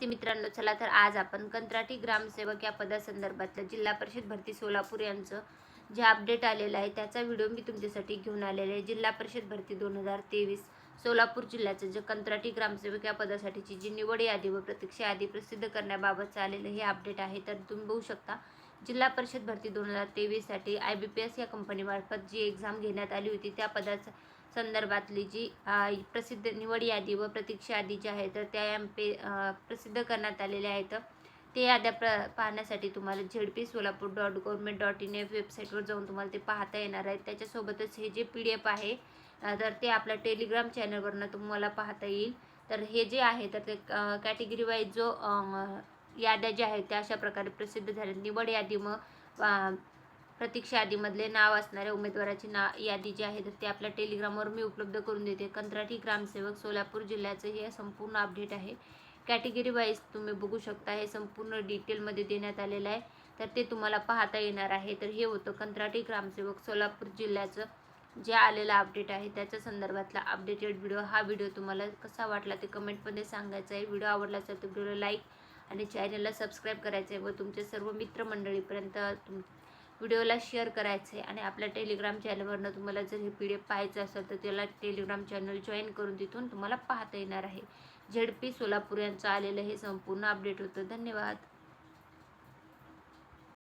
ते मित्रांनो चला तर आज आपण कंत्राटी ग्रामसेवक या पदासंदर्भातलं जिल्हा परिषद भरती सोलापूर यांचं जे अपडेट आलेलं आहे त्याचा व्हिडिओ मी तुमच्यासाठी घेऊन आलेला आहे. जिल्हा परिषद भरती दोन हजार तेवीस सोलापूर जिल्ह्याचं जे कंत्राटी ग्रामसेवक या पदासाठीची जी निवड यादी व प्रतीक्षा यादी प्रसिद्ध करण्याबाबतचं आलेलं हे अपडेट आहे तर तुम्ही बघू शकता. जिल्हा परिषद भरती दोन हजार तेवीससाठी आय बी पी एस या कंपनीमार्फत जी एक्झाम घेण्यात आली होती त्या पदाच्या संदर्भातली जी प्रसिद्ध निवड यादी व प्रतीक्षा यादी जी आहे तर त्या एम पे प्रसिद्ध करण्यात आलेल्या आहेत. ते याद्या प्र पाहण्यासाठी तुम्हाला Z P Solapur dot government dot in या वेबसाईटवर जाऊन तुम्हाला ते पाहता येणार आहेत. त्याच्यासोबतच हे जे पी डी एफ आहे तर ते आपल्या टेलिग्राम चॅनलवरनं तुम्हाला पाहता येईल. तर हे जे आहे तर ते कॅटेगरी वाईज जो याद्या ज्या आहेत त्या अशा प्रकारे प्रसिद्ध झाल्या निवड यादी मग प्रतीक्षा यादीमधले नाव असणाऱ्या उमेदवाराची ना यादी जी आहे तर ते आपल्या टेलिग्रामवर मी उपलब्ध करून देते. कंत्राटी ग्रामसेवक सोलापूर जिल्ह्याचं हे संपूर्ण अपडेट आहे. कॅटेगरी वाईज तुम्ही बघू शकता हे संपूर्ण डिटेलमध्ये देण्यात आलेलं आहे. तर ते तुम्हाला पाहता येणार आहे. तर हे होतं कंत्राटी ग्रामसेवक सोलापूर जिल्ह्याचं जे आलेलं अपडेट आहे त्याच्या संदर्भातला अपडेटेड व्हिडिओ. हा व्हिडिओ तुम्हाला कसा वाटला ते कमेंटमध्ये सांगायचं आहे. व्हिडिओ आवडला असेल तर व्हिडिओला लाईक आणि चॅनलला सबस्क्राईब करायचं आहे व तुमच्या सर्व मित्रमंडळीपर्यंत तुम व्हिडिओला शेअर करायचं आहे आणि आपल्या टेलिग्राम चॅनलवरनं तुम्हाला जर हे पी डी एफ पाहायचं असेल तर त्याला टेलिग्राम चॅनल जॉईन करून तिथून तुम्हाला पाहता येणार आहे. झेड पी सोलापूर यांचं आलेलं हे संपूर्ण अपडेट होतं. धन्यवाद.